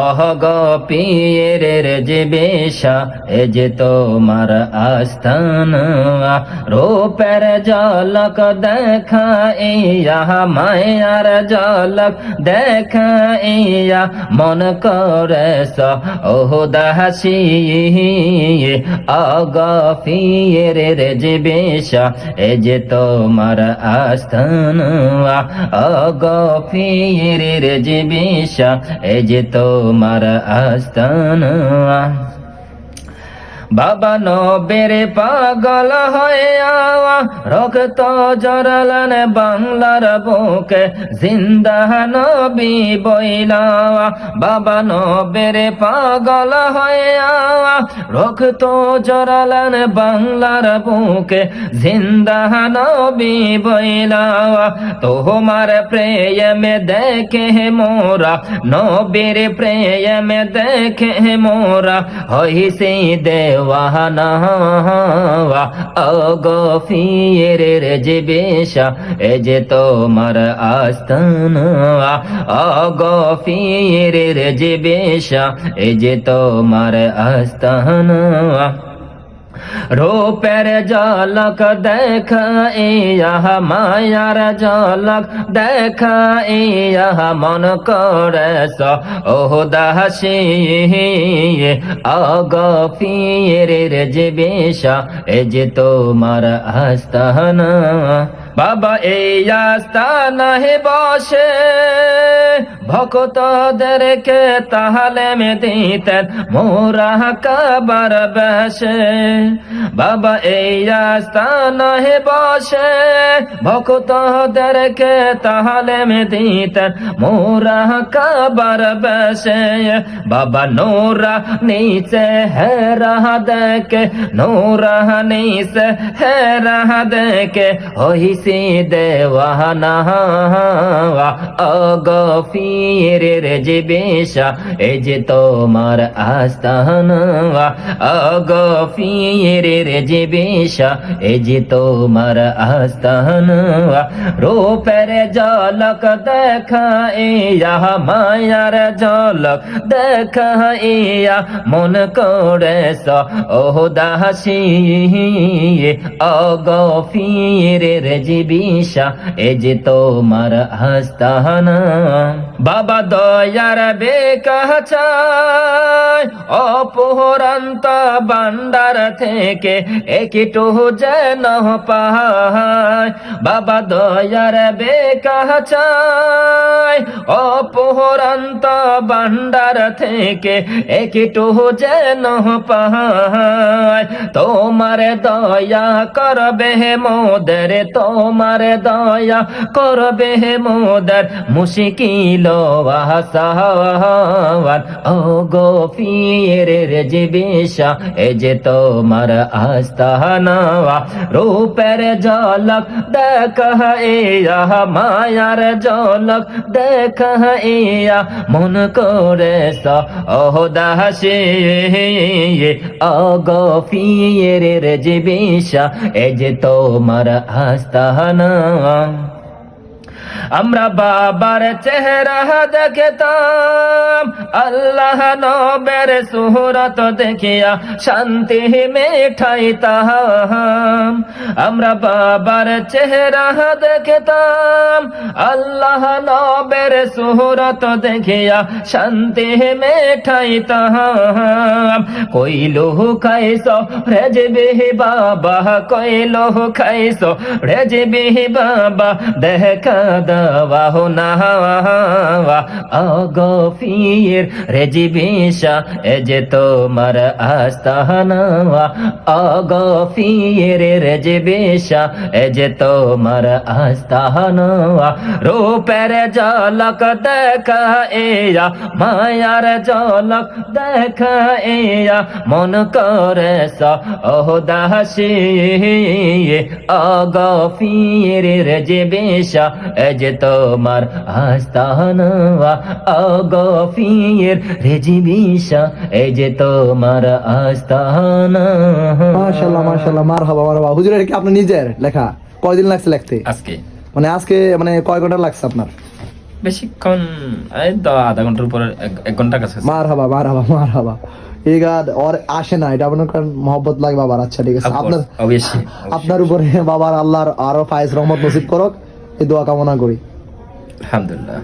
অহ গপিয়ের যে বেশা এ যে তোমার আস্থান। রূপের জলক দেখা ইয়া মায়ার জলক দেখা ইয়া মন করে ওহ দাসি। অগফিয়ের যে বেশা এ যে তোমার আস্থান। অগফিয়ের যে বেশা এ যে তোমার আস্থান বাবা ন নবের পাগল হয়ে আওয়া, রক্ত জরলন বাংলার বুকে, জিন্দা নবী বইলাওয়া। বাবা নবের পাগল হয়ে আওয়া, রক্ত জরলন বাংলার বুকে, জিন্দা নবী বইলাওয়া। তোমার প্রেমে দেখে মোরা, নবীর প্রেমে দেখে মোরা হইসি দেওয়ানা অগফিয়ের যে বেশা এ যে তোমার আস্থান অগফিয়ের যে বেশা এ যে তোমার আস্থান রূপের জলক দেখা ইহ মায়ার জলক দেখা ইহ মন করে স ওহ দাসি অগফিয়ের যে বেশ, এ যে তোমার আস্তান। বাবা এই আস্তানা হে বসে। ভক্তদেরকে তাহলে মে দিতেন মোরা কাবার বেশে। বাবা এই আস্তানা হে বসে। ভক্তদেরকে তাহলে মে দিতেন মোরা কাবার বেশে। বাবা নোরা নিচে হে রাহা দেখে, নোরা নিচে হে রাহা দেখে হইসি দেওয়ানা অগফিরের যে বেশা এই যে তোমার আস্তান অগফিরের যে বেশা এই যে তোমার আস্তান রূপের জলক দেখা ইয়া মায়ার জলক দেখা ইয়া মন করে ওহ দাসি অগফিরের যে বিশা এ যে তোমার আস্তানা বাবা দয়ার বেকাহ চায় অপহরান্ত বান্ডার থেকে একটু যেন পাহায় বাবা দয়ার বেকাহ চায় অপহরান্ত বান্ডার থেকে একটু যেন পাহায় তোমার দয়া করবে মোদের, তোমার দয়া করবে মোদের মুশকিল আসাওয়ান ও গফিরের যে বেশা এ যে তোমার আস্তানা। রূপের জলক দেখ ইয়া মায়ার জলক দেখ ইয়া মন করে স ওহ দাসে অগফিরের যে বেশা এ যে তোমার আস্তানা। আমরা বাবার চেহারা দেখতাম আল্লাহ নবের সুহরত দেখিয়া শান্তি মেঠাইতাম আমরা বাবার চেহারা দেখতাম। আল্লাহ নবের সুহরত দেখিয়া শান্তি মেঠাইতাম কইলো, খাইছ রেজবে বাবা, কইলো, খাইছ রেজবে বাবা, দেখা দাওয়াহ নাহাওয়া অগফির রেজিবিশা এ যে তোমার আস্তানাওয়া অগফির রেজিবিশা এ যে তোমার আস্তানাওয়া রূপের জলক দেখা এয়া মায়ার জলক দেখা এয়া মন করে স ওহ দাসী অগফির রেজিবিশা এ যে তোমার আস্তানা অগফির রেজিবিশা এই যে তোমার আস্তানা। মাশাল্লাহ মাশাল্লাহ মার হাবা মার হাবা হুজুর এটা কি আপনার নিজের লেখা? কয়দিন লাগছে লিখতে? আজকে। মানে আজকে মানে কয় ঘণ্টা লাগছে আপনার? বেশিক্ষণ এই আধা ঘণ্টার উপরে এক- ঘণ্টা কাছে মার হাবা মার হাবা মার হাবা ঠিক আছে ওর আসে না এটা আপনার কারণ মহব্বত লাগে বাবার। আচ্ছা ঠিক আছে। আপনার আপনার উপরে বাবার আল্লাহর আরও ফায়েজ রহমত নসিব করক। এই দোয়া কামনা করি। আলহামদুলিল্লাহ।